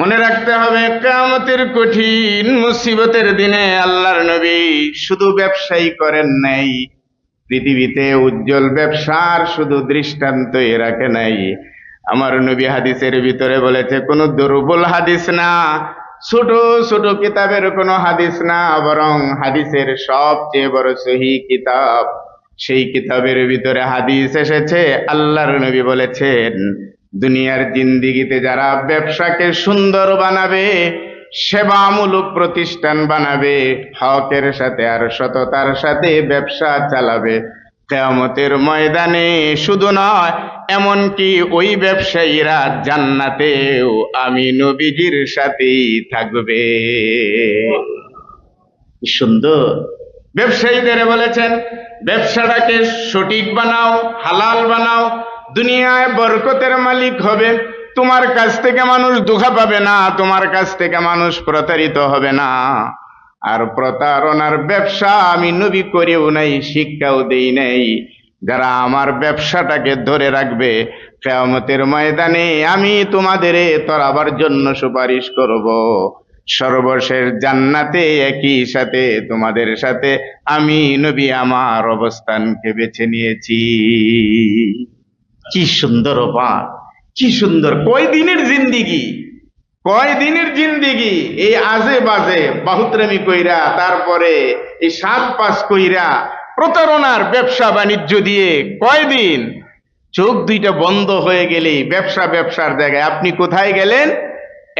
মনে রাখতে হবে, কেয়ামতের কঠিন মুসিবতের দিনে আল্লাহর নবী শুধু ব্যবসায়ী করেন নাই, পৃথিবীতে উজ্জ্বল ব্যবসার শুধু দৃষ্টান্তই রাখে নাই। আমার নবী হাদিসের ভিতরে বলেছে, কোনো দুর্বল হাদিস না, ছোট ছোট কিতাবের কোনো হাদিস না, বরং হাদিসের সবচেয়ে বড় সহি কিতাব। সেই কিতাবের ভিতরে হাদিস এসেছে, আল্লাহর নবী বলেছেন দুনিয়ার জিন্দিগিতে যারা ব্যবসাকে সুন্দর বানাবে, সেবামূলক প্রতিষ্ঠান বানাবে, হকের সাথে আর সততার সাথে ব্যবসা চালাবে। কেয়ামতের ময়দানে শুধু নয়, এমনকি ওই ব্যবসায়ীরা জান্নাতেও আমি নবীজির সাথেই থাকবে। সুন্দর। ব্যবসায়ীদের বলেছেন, ব্যবসাটাকে সঠিক বানাও, হালাল বানাও দুনিয়ায় বরকতের মালিক হবে। তোমার কাছ থেকে মানুষ ধোকা পাবে না, তোমার কাছ থেকে মানুষ প্রতারিত হবে না। আর প্রতারণার ব্যবসা আমি নবী করেও নাই, শিক্ষাও দেই নাই। যারা আমার ব্যবসাটাকে ধরে রাখবে, কেয়ামতের ময়দানে আমি তোমাদের তরাবার জন্য সুপারিশ করব। সর্বশেষ জান্নাতে একই সাথে তোমাদের সাথে আমি নবী আমার অবস্থানকে বেছে নিয়েছি। কি সুন্দর অপার, কি সুন্দর। কয় দিনের জিন্দিগি? কয় দিনের জিন্দিগি? এই আজে বাজে বাহুত্রামি কইরা, তারপরে এই সাত পাস কইরা প্রতারণার ব্যবসা বাণিজ্য দিয়ে কয়দিন? চোখ দুইটা বন্ধ হয়ে গেলেই ব্যবসা ব্যবসার জায়গায়। আপনি কোথায় গেলেন?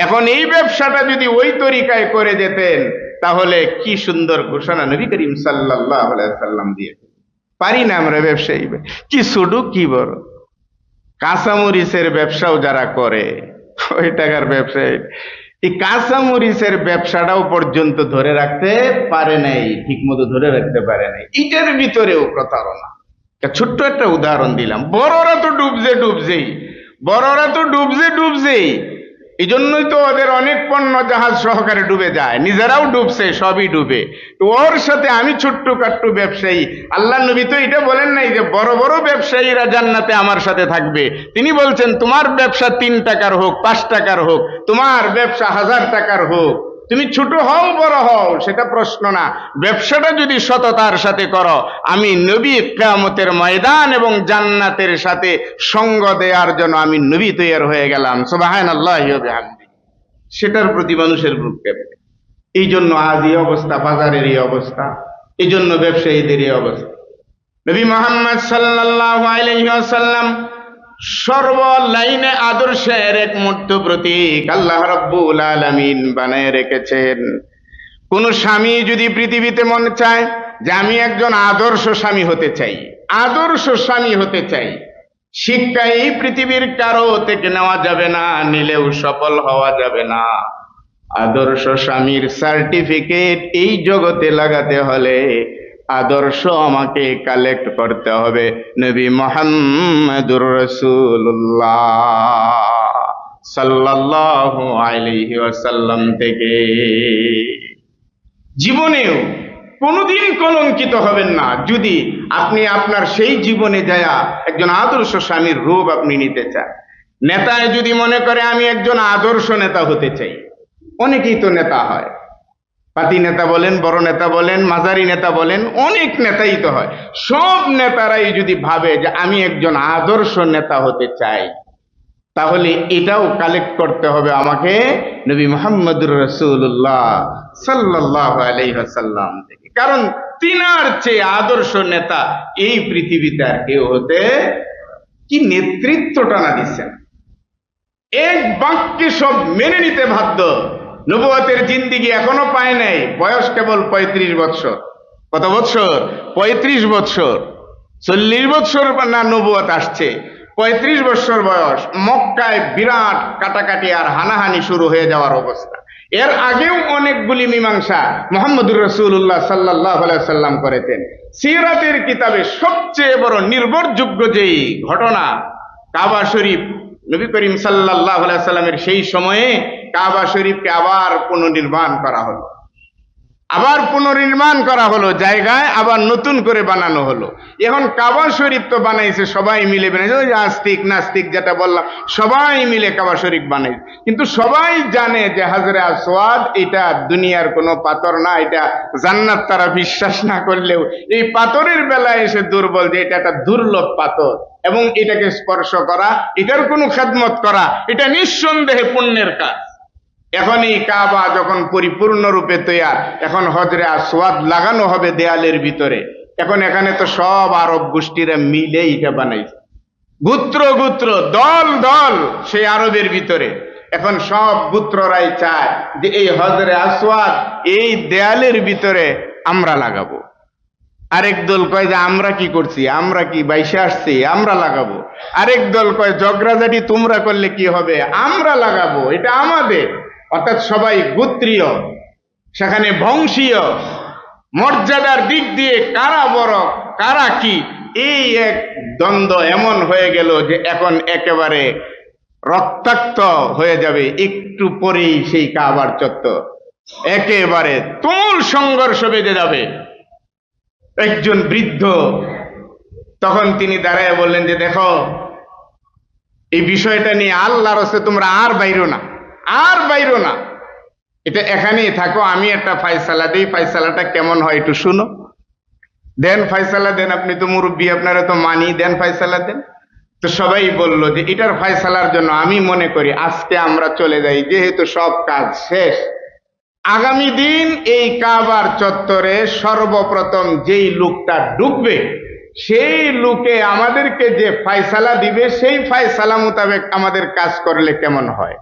এখন এই ব্যবসাটা যদি ওই তরিকায় করে যেতেন, তাহলে কি সুন্দর ঘোষণা নবী করিম সাল্লাহ সাল্লাম দিয়ে পারি না আমরা ব্যবসায়ী কি ছোট, কি বড়। কাঁচামরিচের ব্যবসাও যারা করে, ওই টাকার ব্যবসায়। এই কাঁচামরিচের ব্যবসাটাও পর্যন্ত ধরে রাখতে পারে নাই ঠিক মতো ধরে রাখতে পারে নাই। ইটের ভিতরেও প্রতারণা। ছোট্ট একটা উদাহরণ দিলাম। বড়রা তো ডুবছে, ডুবছেই। বড়রা তো ডুবছে, ডুবছেই। এই জন্যই তো ওদের অনেক পণ্য জাহাজ সহকারে ডুবে যায়। নিজেরাও ডুবছে, সবই ডুবে। তো ওর সাথে আমি ছোট্ট কাট্টু ব্যবসায়ী। আল্লাহ নবী তো এটা বলেন নাই যে বড় বড় ব্যবসায়ীরা জান্নাতে আমার সাথে থাকবে। তিনি বলছেন, তোমার ব্যবসা তিন টাকার হোক, পাঁচ টাকার হোক, তোমার ব্যবসা হাজার টাকার হোক। তুমি ছোট হও, বড় হও, সেটা প্রশ্ন না। ব্যবসাটা যদি সততার সাথে করো, আমি নবী কেয়ামতের ময়দান এবং জান্নাতের সাথে সঙ্গ দেওয়ার জন্য আমি নবী তৈয়ার হয়ে গেলাম। আল্লাহ সেটার প্রতি মানুষের বুক কেঁপে এই জন্য আজ এই অবস্থা, বাজারের এই অবস্থা, এই জন্য ব্যবসায়ীদের এই অবস্থা। নবী মোহাম্মদ সাল্লাহ আলাইসাল্লাম সর্ব লাইনে আদর্শের এক মূর্ত প্রতীক আল্লাহ রব্বুল আলমিন বানায় রেখেছেন। কোন স্বামী যদি পৃথিবীতে মনে চায় যে আমি একজন আদর্শ স্বামী হতে চাই, আদর্শ স্বামী হতে চাই শিক্ষা এই পৃথিবীর কারও থেকে নেওয়া যাবে না, নিলেও সফল হওয়া যাবে না। আদর্শ স্বামীর সার্টিফিকেট এই জগতে লাগাতে হলে আদর্শ আমাকে কালেক্ট করতে হবে। নবী মোহাম্মদুর রসুল্লাহ সাল্লাহ থেকে। জীবনেও কোনোদিন কলঙ্কিত হবেন না। যদি আপনি আপনার সেই জীবনে যায়া একজন আদর্শ স্বামীর রূপ আপনি নিতে চান। নেতায় যদি মনে করে আমি একজন আদর্শ নেতা হতে চাই, অনেকেই তো নেতা হয়। পাতি নেতা বলেন, বড় নেতা বলেন, মাঝারি নেতা বলেন, অনেক নেতাই তো হয়। সব নেতারাই যদি ভাবে যে আমি একজন আদর্শ নেতা হতে চাই, তাহলে এটাও কালেক্ট করতে হবে আমাকে নবী মোহাম্মদুর রসুল্লাহ সাল্লাহ আলাইসাল্লাম থেকে। কারণ তিনার চেয়ে আদর্শ নেতা এই পৃথিবীতে আর কেউ হতে কি নেতৃত্বটা না দিচ্ছেন। এক বাক্যে সব মেনে নিতে বাধ্য। নবুয়তের জিন্দিগি এখনও পায় নাই। বয়স কেবল পঁয়ত্রিশ বৎসর। কত বৎসর? পঁয়ত্রিশ বৎসর। চল্লিশ বৎসর না নবুয়ত আসছে। পঁয়ত্রিশ বৎসর বয়স। মক্কায় বিরাট কাটাকাটি আর হানাহানি শুরু হয়ে যাওয়ার অবস্থা। এর আগেও অনেকগুলি মীমাংসা মোহাম্মদুর রসুল্লাহ সাল্লাহ সাল্লাম করেছেন। সিরাতের কিতাবে সবচেয়ে বড় নির্ভরযোগ্য যেই ঘটনা, কাবা শরীফ, নবী করিম সাল্লাহ সাল্লামের সেই সময়ে কাবা শরীফকে আবার পুনর্নির্মাণ করা হলো। আবার পুনর্নির্মাণ করা হলো জায়গায়, আবার নতুন করে বানানো হলো। এখন কাবা শরীফ তো বানাইছে, সবাই মিলে বানাইছে। ওই আস্তিক, নাস্তিক যেটা বললাম, সবাই মিলে কাবা শরীফ বানাইছে। কিন্তু সবাই জানে যে হাজরে আসওয়াদ এটা দুনিয়ার কোনো পাথর না, এটা জান্নাত তারা বিশ্বাস না করলেও এই পাথরের বেলায় এসে দুর্বল যে এটা একটা দুর্লভ পাথর এবং এটাকে স্পর্শ করা, এটার কোনো খেদমত করা, এটা নিঃসন্দেহে পুণ্যের কাজ। এখন এই কাবা যখন পরিপূর্ণরূপে তৈয়ার, এখন হজরে আসওয়াদ লাগানো হবে দেয়ালের ভিতরে। এখন এখানে তো সব আরব গোষ্ঠীরা মিলে এটা বানাইছে। গুত্র গুত্র, দল দল সেই আরবের ভিতরে। এখন সব গুত্ররাই চায় যে এই হজরে আসওয়াদ এই দেয়ালের ভিতরে আমরা লাগাবো। আরেক দল কয় যে আমরা কি করছি? আমরা কি বাইশে আসছি? আমরা লাগাবো। আরেক দল কয়, জগরাজাটি তোমরা করলে কি হবে? আমরা লাগাবো, এটা আমাদের। অর্থাৎ সবাই গোত্রীয়, সেখানে বংশীয়, মর্যাদার দিক দিয়ে কারা বড়, কারা কি, এই এক দ্বন্দ্ব এমন হয়ে গেল যে এখন একেবারে রক্তাক্ত হয়ে যাবে, একটু পরেই সেই কাবার চত্বর। একেবারে তুমুল সংঘর্ষ বেঁধে যাবে। একজন বৃদ্ধ তখন তিনি দাঁড়ায় বললেন যে, দেখো, এই বিষয়টা নিয়ে আল্লাহর হচ্ছে তোমরা আর বাইরো না। আর বাইরো না। এটা এখানেই থাকো, আমি একটা ফাইসালা দিই, ফাইসালাটা কেমন হয় একটু শুনো। দেন ফাইসালা, দেন আপনি তো মুরব্বী, আপনারা তো মানি, দেন ফাইসালা, দেন। তো সবাই বলল যে, এটার ফাইসালার জন্য আমি মনে করি, আজকে আমরা চলে যাই, যেহেতু সব কাজ শেষ। আগামী দিন এই কাবার চত্বরে সর্বপ্রথম যেই লোকটা ডুববে সেই লোকে আমাদেরকে যে ফায়সালা দিবে, সেই ফায়সালা মোতাবেক আমাদের কাজ করলে কেমন হয়?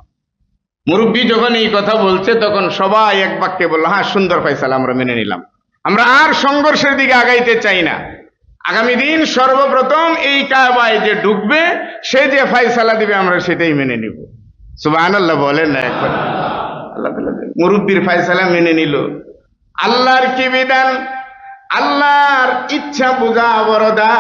মুরব্বী যখন এই কথা বলছে, তখন সবাই এক বাক্যে বলল হ্যাঁ সুন্দর ফায়সালা, আমরা মেনে নিলাম। আমরা আর সংঘর্ষের দিকে আগাইতে চাই না। আগামী দিন সর্বপ্রথম এই কাবায় যে ডুববে, সে যে ফায়সালা দিবে, আমরা সেটাই মেনে নিব। সুবহানাল্লাহ, বলেন না একবার। আল্লাহ ফায়সালা মেনে নিল। আল্লাহর কি বিধান? আল্লাহর ইচ্ছা, বোঝা বরদা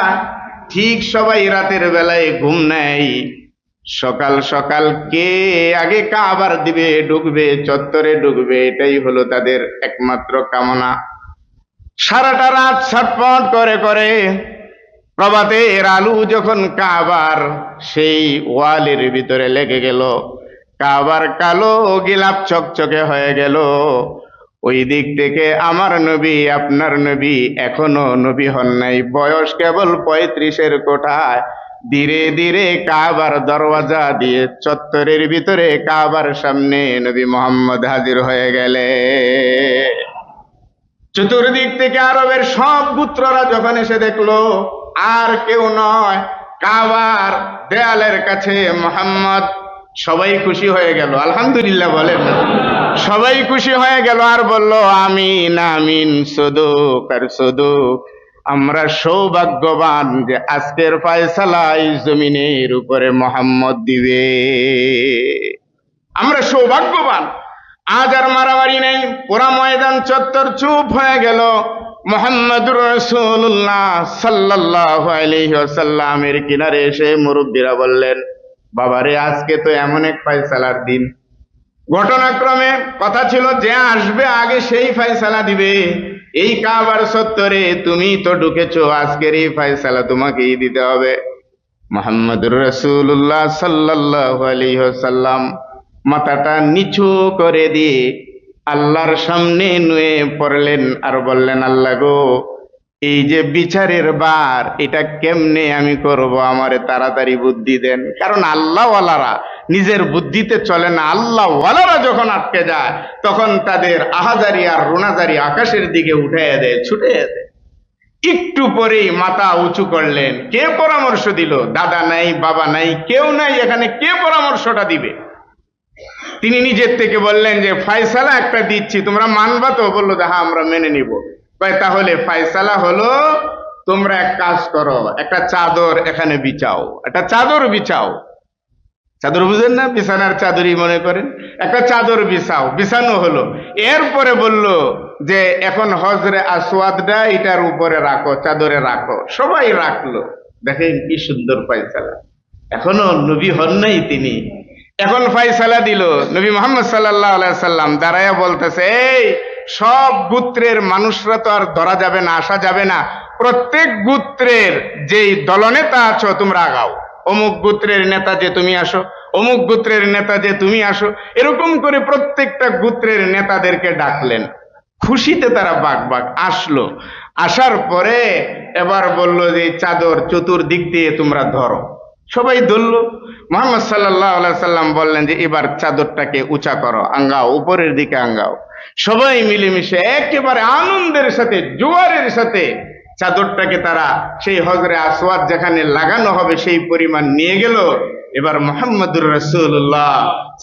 ঠিক সবাই রাতের বেলায় ঘুম নেয়। সকাল সকাল কে আগে কাবার দিবে ঢুকবে চত্বরে ঢুকবে এটাই হলো তাদের একমাত্র কামনা। সারাটা রাত ছটপট করে করে প্রভাতের আলু যখন কাবার, সেই ওয়ালের ভিতরে লেগে গেল। কাবার কালো গিলাপ চকচকে হয়ে গেল। ওই দিক থেকে আমার নবী, আপনার নবী, এখনও নবী হন নাই। বয়স কেবল পঁয়ত্রিশের কোঠায়। ধীরে ধীরে কাবার দরওয়াজা দিয়ে চত্বরের ভিতরে কাবার সামনে নবী মোহাম্মদ হাজির হয়ে গেলে চতুর্দিক থেকে আরবের সব পুত্ররা যখন এসে দেখল, আর কেউ নয়, কাবার দেয়ালের কাছে মোহাম্মদ সবাই খুশি হয়ে গেল। আলহামদুলিল্লাহ বলেন, সবাই খুশি হয়ে গেল আর বলল, আমিন আমিন, সদুক আর সদুক। আমরা সৌভাগ্যবান যে আজকের ফায়সালা জমিনের উপরে মোহাম্মদ দিবে। আমরা সৌভাগ্যবান। আজ আর মারামারি নেই। পুরা ময়দান চত্বর চুপ হয়ে গেল। মোহাম্মদুর রসুল্লাহ সাল্লাহ আলহিহাসাল্লামের কিনারে এসে মুরব্বীরা বললেন, বাবারে, আজকে তো এমন এক ফয়সালার দিন। ঘটনাক্রমে কথা ছিল যে আসবে আগে সেই ফয়সালা দিবে। এই কাবার সত্তরে তুমি তো ঢুকেছো, আজকের এই ফয়সালা তোমাকেই দিতে হবে। মোহাম্মদুর রসুল্লাহ সাল্লাহ আলহিহাসাল্লাম মাথাটা নিচু করে দিয়ে আল্লাহর সামনে নুয়ে পড়লেন আর বললেন, আল্লাহ গো, এই যে বিচারের বার, এটা কেমনে আমি করব? আমারে তাড়াতাড়ি বুদ্ধি দেন। কারণ আল্লাহওয়ালারা নিজের বুদ্ধিতে চলে না আল্লাহওয়ালারা যখন আটকে যায়, তখন তাদের আহাজারি আর রোনাজারি আকাশের দিকে উঠে দেয় ছুটে দেয়। একটু পরেই মাথা উঁচু করলেন, কে পরামর্শ দিল? দাদা নাই, বাবা নাই, কেউ নাই, এখানে কে পরামর্শটা দিবে? তিনি নিজের থেকে বললেন যে, ফায়সালা একটা দিচ্ছি, তোমরা মানবা তো? বলল হ্যাঁ আমরা মেনে নিব। তাহলে ফায়সালা হলো, তোমরা এক কাজ করো, একটা চাদর এখানে বিছাও, একটা চাদর বিছাও। চাদর বুঝেন না? বিছানার চাদরই মনে করেন। একটা চাদর বিছাও, বিছানো হলো। এরপরে বলল যে, এখন হজরে আসওয়াদটা এটার উপরে রাখো, চাদরে রাখো। সবাই রাখল। দেখেন কি সুন্দর ফায়সালা। এখনও নবী হন নাই তিনি। এখন ফাইসালা দিল। নবী মোহাম্মদ সাল্লাহ সাল্লাম দাঁড়ায়া বলতেছে, এই, সব গোত্রের মানুষরা তো আর ধরা যাবে না, আসা যাবে না। প্রত্যেক গুত্রের যেই দলনেতা আছো, তোমরা আগাও। অমুক গোত্রের নেতা যে তুমি আসো, অমুক গোত্রের নেতা যে তুমি আসো, এরকম করে প্রত্যেকটা গোত্রের নেতাদেরকে ডাকলেন। খুশিতে তারা বাঘ বাঘ আসলো। আসার পরে এবার বলল যে চাদর চতুর্দিক দিয়ে তোমরা ধরো। সবাই ধরলো। মোহাম্মদ সাল্লাহ সাল্লাম বললেন যে, এবার চাদরটাকে উঁচা করো, আঙ্গাও, উপরের দিকে আঙ্গাও। সবাই মিলেমিশে একেবারে আনন্দের সাথে, জোয়ারের সাথে চাদরটাকে তারা সেই হজরে আসওয়াদ যেখানে লাগানো হবে সেই পরিমাণ নিয়ে গেল। এবার মোহাম্মদুর রসুল্লাহ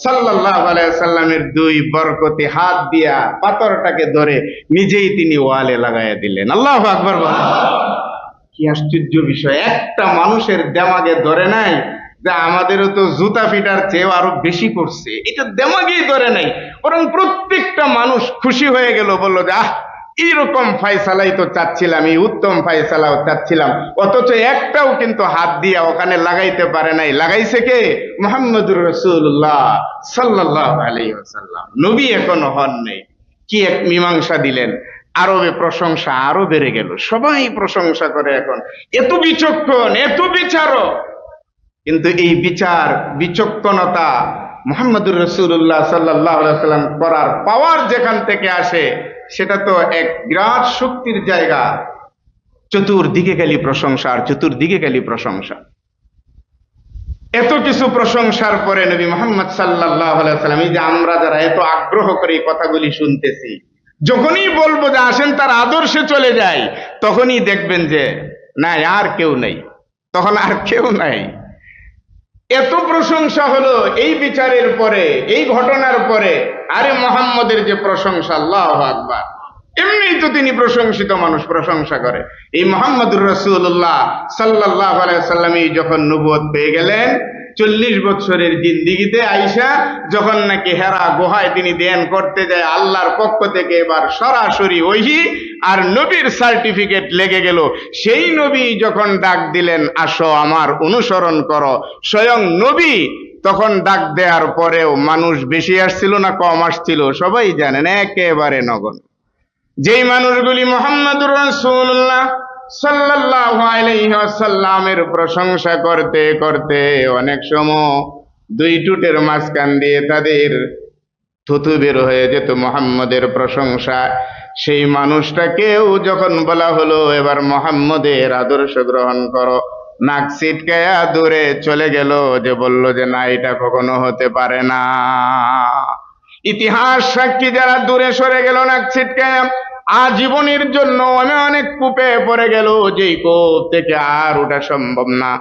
সাল্লাহ সাল্লামের দুই বরকতে হাত দিয়া পাথরটাকে ধরে নিজেই তিনি ওয়ালে লাগাইয়া দিলেন। আল্লাহ আকবর কি আশ্চর্য বিষয়, একটা মানুষের দেমাগে ধরে নাই যে আমাদেরও তো জুতা ফিটার চেয়েও আরও বেশি করছে এটা দেমাগেই ধরে নাই, বরং প্রত্যেকটা মানুষ খুশি হয়ে গেল, বলল যে, আহ এইরকম ফায়সালাই তো চাচ্ছিলাম, এই উত্তম ফায়সালাও চাচ্ছিলাম। অথচ একটাও কিন্তু হাত দিয়া ওখানে লাগাইতে পারে নাই। লাগাইছে কে? মোহাম্মদুর রসুল্লাহ সাল্লাহ আলাইসাল্লাম নবী এখনও হন নেই। কি এক মীমাংসা দিলেন? আরবে প্রশংসা আরও বেড়ে গেল। সবাই প্রশংসা করে এখন। এত বিচক্ষণ, এত বিচারক। কিন্তু এই বিচার, বিচক্ষণতা মোহাম্মদুর রসুল্লাহ সাল্লাহ সাল্লাম করার পাওয়ার যেখান থেকে আসে সেটা তো এক বিরাট শক্তির জায়গা। চতুর্দিকে গেলি প্রশংসা আর চতুর্দিকে গেলি প্রশংসা। এত কিছু প্রশংসার পরে নবী মোহাম্মদ সাল্লাহ সাল্লাম এই যে আমরা যারা এত আগ্রহ করে এই কথাগুলি শুনতেছি, যখনই বলব যে আসেন তার আদর্শে চলে যায় তখনই দেখবেন যে, না, আর কেউ নেই। তখন আর কেউ নাই। এত প্রশংসা হলো এই বিচারের পরে, এই ঘটনার পরে, আরে মোহাম্মদের যে প্রশংসা, আল্লাহ আকবার। এমনি তো তিনি প্রশংসিত মানুষ, প্রশংসা করে। এই মোহাম্মদুর রসুল্লাহ সাল্লাহ সাল্লামী যখন নবুয়ত পেয়ে গেলেন চল্লিশ বছরের জিন্দিগিতে আইসা যখন নাকি হেরা গুহায় তিনি ধ্যান করতে যায়, আল্লাহর পক্ষ থেকে এবার সরাসরি ওহি আর নবীর সার্টিফিকেট লেগে গেল। সেই নবী যখন ডাক দিলেন, আসো আমার অনুসরণ করো। স্বয়ং নবী তখন ডাক দেওয়ার পরেও মানুষ বেশি আসছিল না, কম আসছিল। সবাই জানেন, একেবারে নগণ যেই মানুষগুলি মোহাম্মদুর রাসূলুল্লাহ ওয়াসাল্লামের প্রশংসা করতে করতে অনেক সময় দুই টুটের মাঝখান দিয়ে তাদের থুতু বের হয়ে যেত মোহাম্মদের প্রশংসা। সেই মানুষটাকেও যখন বলা হলো, এবার মোহাম্মদের আদর্শ গ্রহণ করো। নাক সিটকায়া দূরে চলে গেল যে বলল যে, না, এটা কখনো হতে পারে না। ইতিহাস সাক্ষী যারা দূরে সরে গেল নাক ছিটকায়া আজীবনের জন্য আমি অনেক কূপে পড়ে গেল যেই কূপ থেকে আর ওঠা সম্ভব না।